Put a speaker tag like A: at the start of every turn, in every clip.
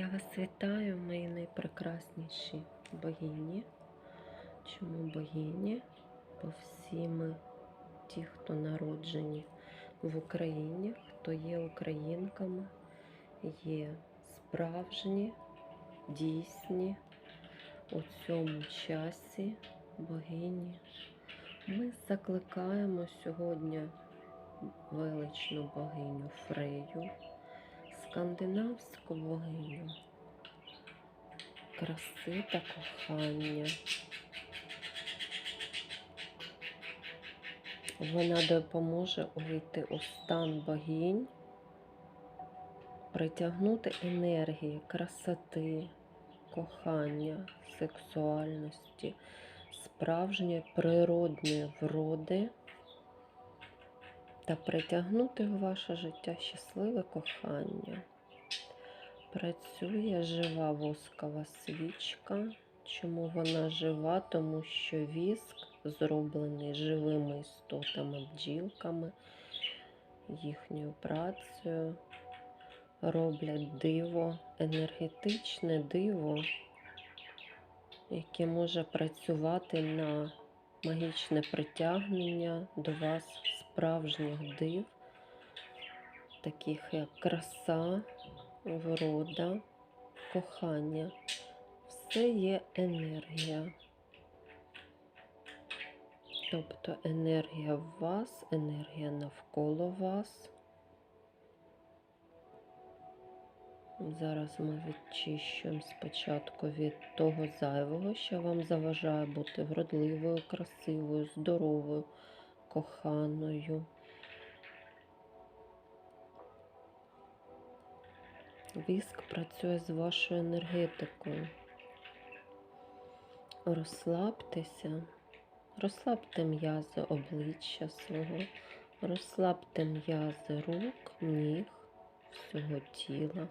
A: Я вас вітаю, мої найпрекрасніші богині. Чому богині? Бо всі ми, ті, хто народжені в Україні, хто є українками, є справжні, дійсні у цьому часі богині. Ми закликаємо сьогодні величну богиню Фрею скандинавську богиню краси та кохання. Вона допоможе увійти у стан богинь, притягнути енергії, красоти, кохання, сексуальності, справжньої природної вроди та притягнути в ваше життя щасливе кохання. Працює жива воскова свічка. Чому вона жива? Тому що віск зроблений живими істотами, бджілками, їхньою працею роблять диво, енергетичне диво, яке може працювати на магічне притягнення до вас справжніх див, таких як краса, врода, кохання. Все є енергія. Тобто енергія в вас, енергія навколо вас. Зараз ми відчищуємо спочатку від того зайвого, що вам заважає бути вродливою, красивою, здоровою, коханою. Віск працює з вашою енергетикою. Розслабтеся, розслабте м'язи обличчя свого, розслабте м'язи рук, ніг, всього тіла.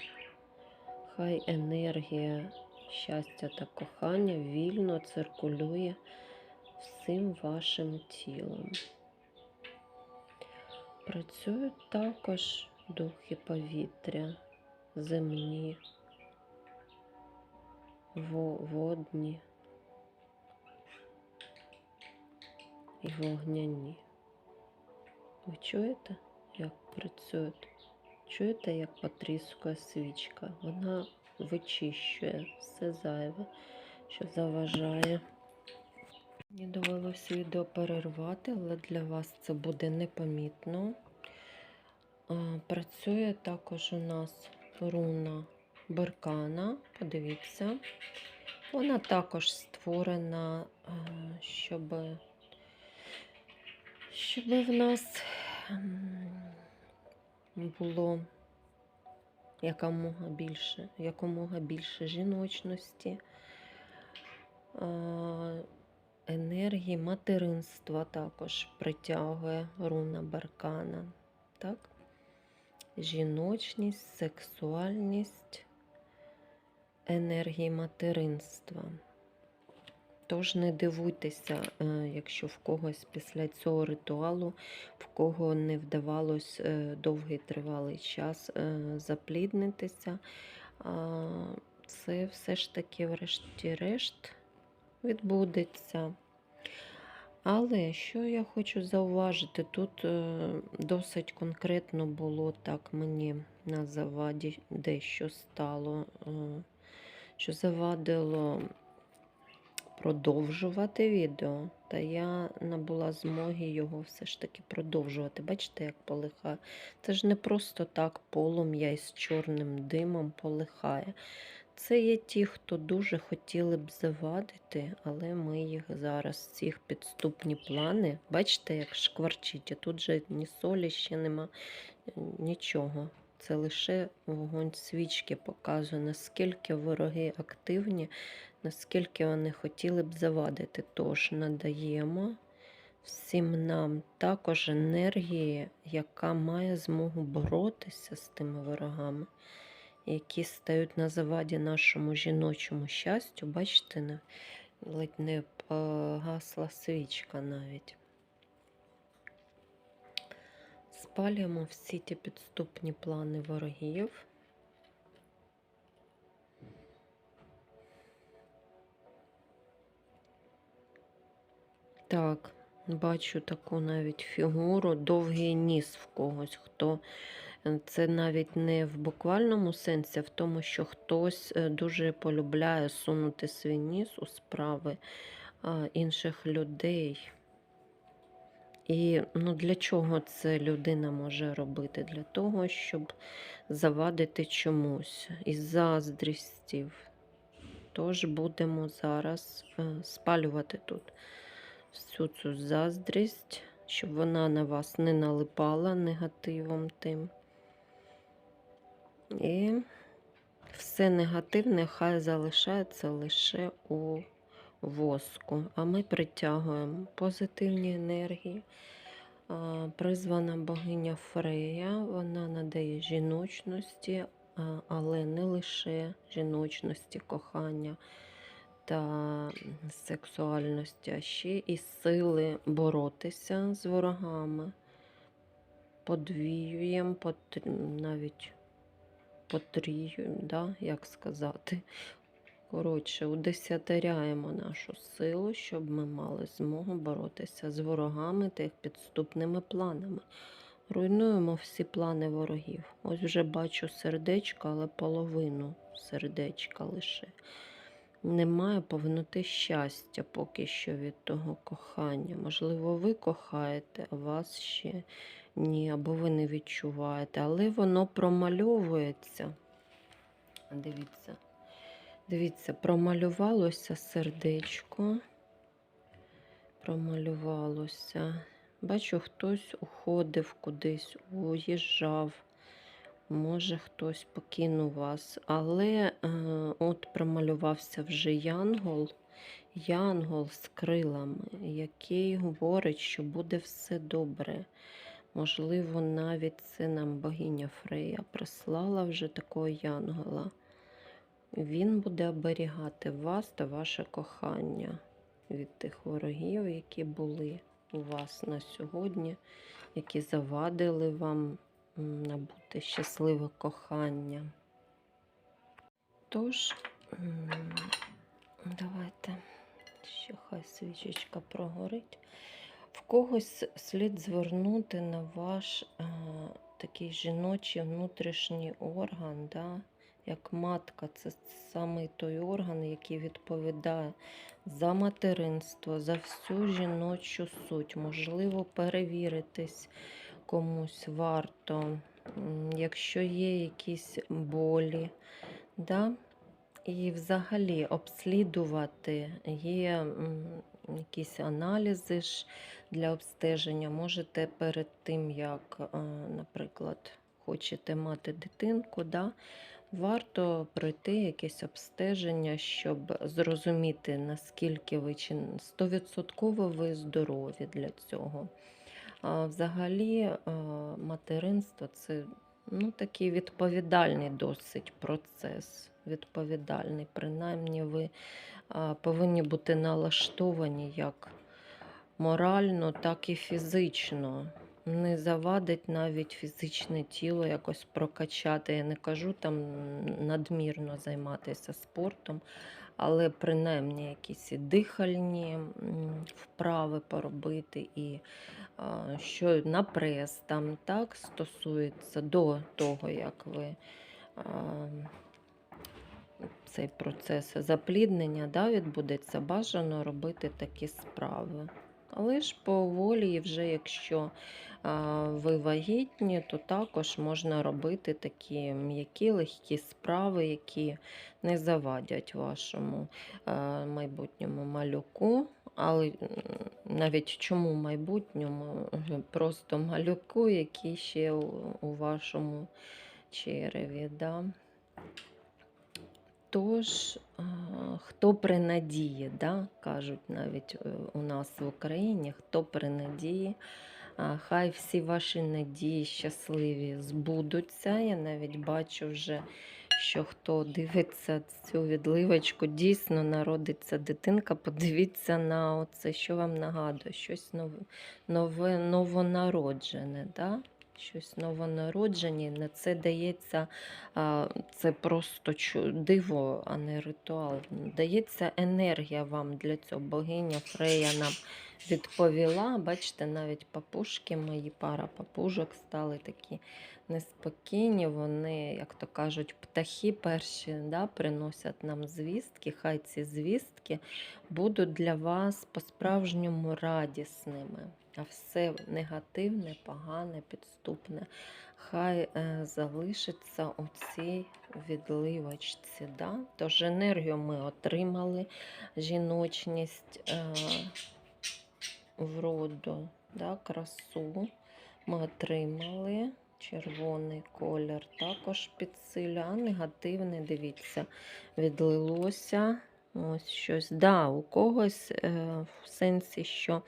A: Хай енергія щастя та кохання вільно циркулює всім вашим тілом. Працюють також духи повітря, земні, водні і вогняні. Ви чуєте, як працюють? Чуєте, як потріскує свічка? Вона вичищує все зайве, що заважає. Мені довелося відео перервати, але для вас це буде непомітно. Працює також у нас руна Беркана. Подивіться. Вона також створена, щоб, щоб в нас було якомога більше, якомога більше жіночності, енергії материнства також притягує руна Баркана. Так? Жіночність, сексуальність, енергії материнства. Тож не дивуйтеся, е, якщо в когось після цього ритуалу, в кого не вдавалось е, довгий тривалий час е, запліднитися. Це все ж таки, врешті-решт, відбудеться. Але що я хочу зауважити, тут досить конкретно було так мені на заваді дещо стало, що завадило продовжувати відео, та я набула змоги його все ж таки продовжувати. Бачите, як полихає? Це ж не просто так полум'я із чорним димом полихає. Це є ті, хто дуже хотіли б завадити, але ми їх зараз, цих підступні плани, бачите, як шкварчить, і тут же ні солі ще нема, нічого. Це лише вогонь свічки показує, наскільки вороги активні, наскільки вони хотіли б завадити. Тож надаємо всім нам також енергії, яка має змогу боротися з тими ворогами, які стають на заваді нашому жіночому щастю. Бачите, ледь не погасла свічка навіть. Спалюємо всі ті підступні плани ворогів. Так, бачу таку навіть фігуру, довгий ніс в когось, хто е, це навіть не в буквальному сенсі, а в тому, що хтось е, дуже полюбляє сунути свій ніс у справи інших людей. І ну, для чого це людина може робити? Для того, щоб завадити чомусь із заздрістів. Тож будемо зараз е, спалювати тут всю цю заздрість, щоб вона на вас не налипала негативом тим. І все негативне хай залишається лише у воску. А ми притягуємо позитивні енергії. Призвана богиня Фрея, вона надає жіночності, але не лише жіночності, кохання та сексуальності, а ще і сили боротися з ворогами. Подвіюємо, навіть потріюємо, да? як сказати. Коротше, удесятеряємо нашу силу, щоб ми мали змогу боротися з ворогами та підступними планами. Руйнуємо всі плани ворогів. Ось вже бачу сердечко, але половину сердечка лише. Немає повноти щастя поки що від того кохання. Можливо, ви кохаєте, а вас ще ні, або ви не відчуваєте, але воно промальовується. Дивіться. Дивіться, промалювалося сердечко. Промалювалося. Бачу, хтось уходив кудись, уїжджав. Може, хтось покинув вас. Але е, от промалювався вже янгол, янгол з крилами, який говорить, що буде все добре. Можливо, навіть це нам богиня Фрея прислала вже такого янгола. Він буде оберігати вас та ваше кохання від тих ворогів, які були у вас на сьогодні, які завадили вам набути щасливе кохання. Тож, давайте ще хай свічечка прогорить. В когось слід звернути на ваш е, такий жіночий внутрішній орган, да? Як матка, це саме той орган, який відповідає за материнство, за всю жіночу суть. Можливо, перевіритись комусь варто, якщо є якісь болі. Да? І взагалі обслідувати є якісь аналізи ж для обстеження. Можете перед тим, як, е, наприклад, хочете мати дитинку, да, варто пройти якесь обстеження, щоб зрозуміти, наскільки ви чи 100% ви здорові для цього. Взагалі, материнство це ну, такий відповідальний досить процес. Відповідальний. Принаймні, ви повинні бути налаштовані як морально, так і фізично. Не завадить навіть фізичне тіло якось прокачати. Я не кажу там надмірно займатися спортом, але принаймні якісь і дихальні вправи поробити, і що на прес там так стосується до того, як ви. цей процес запліднення да, відбудеться, бажано робити такі справи. Але ж по волі, вже якщо ви вагітні, то також можна робити такі м'які, легкі справи, які не завадять вашому майбутньому малюку. Але навіть чому майбутньому, просто малюку, який ще у вашому череві. Да? Тож, хто при надії, да? кажуть навіть е, у нас в Україні, хто при надії, хай всі ваші надії щасливі збудуться. Я навіть бачу вже, що хто дивиться цю відливочку, дійсно народиться дитинка. Подивіться на оце, що вам нагадує, щось нове, нове новонароджене. Да? Щось новонароджені. На це дається, це просто диво, а не ритуал. Дається енергія вам для цього. Богиня Фрея нам відповіла. Бачите, навіть папушки мої, пара папужок стали такі неспокійні. Вони, як то кажуть, птахи перші да, приносять нам звістки. Хай ці звістки будуть для вас по-справжньому радісними. А все негативне, погане, підступне. Хай е, залишиться у цій відливочці. Да? Тож енергію ми отримали, жіночність, е, вроду, да? красу ми отримали. Червоний колір також підсилює, а негативне, дивіться, відлилося. Ось щось. Да, у когось е, в сенсі, що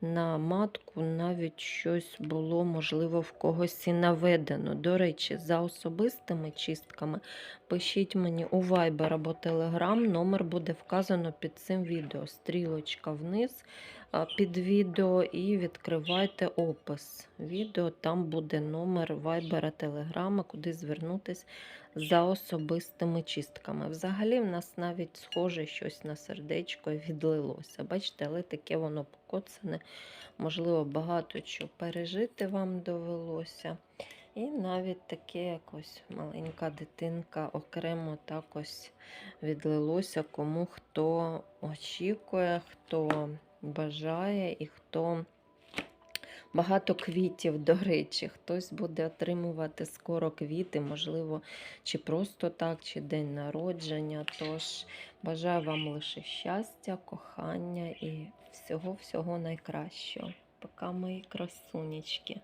A: на матку навіть щось було, можливо, в когось і наведено. До речі, за особистими чистками пишіть мені у Viber або Telegram. Номер буде вказано під цим відео. Стрілочка вниз під відео і відкривайте опис відео. Там буде номер Viber, Telegram, куди звернутись за особистими чистками. Взагалі, в нас навіть схоже щось на сердечко відлилося. Бачите, але таке воно покоцане. Можливо, багато чого пережити вам довелося. І навіть таке якось маленька дитинка окремо так ось відлилося, кому хто очікує, хто бажає і хто. Багато квітів, до речі, хтось буде отримувати скоро квіти, можливо, чи просто так, чи день народження. Тож бажаю вам лише щастя, кохання і всього-всього найкращого. Пока мої красунечки.